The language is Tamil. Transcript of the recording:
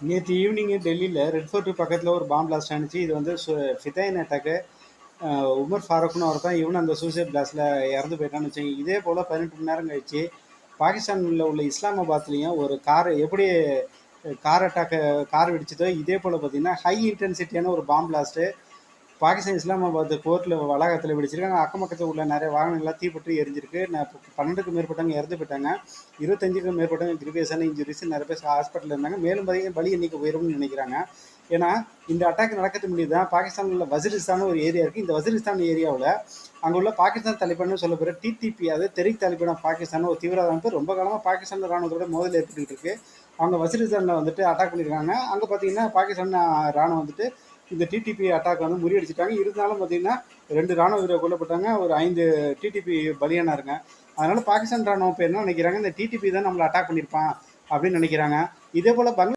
நேற்று ஈவினிங்கு டெல்லியில் ரெட் ஃபோர்ட்டு பக்கத்தில் ஒரு பாம் பிளாஸ்ட் ஆனிச்சு இது வந்து ஃபிதைன் அட்டாக்கு உமர் ஃபாரூக்னு ஒருத்தன் இவனும் அந்த சூசைட் பிளாஸ்டில் இறந்து போயிட்டான்னு வச்சுங்க இதே போல் பதினெட்டு மணி நேரம் கழிச்சு பாகிஸ்தானில் உள்ள இஸ்லாமாபாத்லேயும் ஒரு கார் எப்படி கார் அட்டாக்கை கார் வெடிச்சதோ இதே போல் பார்த்தீங்கன்னா ஹை இன்டென்சிட்டியான ஒரு பாம் பிளாஸ்ட்டு பாகிஸ்தான் இஸ்லாமாபாத் கோர்ட்டில் வளாகத்தில் வெடிச்சிருக்காங்க. அக்கம் பக்கத்தில் உள்ள நிறைய வாகனங்கள்லாம் தீப்பற்றி எரிஞ்சிருக்கு. பன்னெண்டுக்கும் மேற்பட்டவங்க இறந்து போயிட்டாங்க. இருபத்தஞ்சுக்கும் மேற்பட்டவங்க கிரிவேஸான இன்ஜுரிஸ் நிறைய பேர் ஹாஸ்பிட்டலில் இருந்தாங்க. மேலும் பார்த்தீங்கன்னா பலி எண்ணிக்கை உயரும்னு நினைக்கிறாங்க. ஏன்னா இந்த அட்டாக் நடக்கிறது முடியுது தான் பாகிஸ்தானில் உள்ள வசிரிஸ்தான் ஒரு ஏரியா இருக்குது இந்த வசிரிஸ்தான் ஏரியாவில் அங்கே உள்ள பாகிஸ்தான் தலைப்பன்னு சொல்ல போகிற டிடிபி அது தெரிக் தலைப்பான பாகிஸ்தான் ஒரு தீவிரவாத அமைப்பு ரொம்ப காலமாக பாகிஸ்தான் ராணுவத்தோட மோதல் ஏற்பட்டுக்கிட்டு அவங்க வசிரிஸ்தானில் வந்துட்டு அட்டாக் பண்ணியிருக்காங்க அங்கே பார்த்தீங்கன்னா பாகிஸ்தான் ராணுவம் வந்துட்டு இந்த டிடிபி அட்டாக் வந்து முறியடிச்சிட்டாங்க. இருந்தாலும் பார்த்தீங்கன்னா ரெண்டு ராணுவ வீரர் கொல்லப்பட்டாங்க. ஒரு ஐந்து டிடிபி பலியானாருங்க. அதனால பாகிஸ்தான் ராணுவம் இப்போ என்ன நினைக்கிறாங்க? இந்த டிடிபி தான் நம்மளை அட்டாக் பண்ணியிருப்பான் அப்படின்னு நினைக்கிறாங்க. இதே போல் பங்களா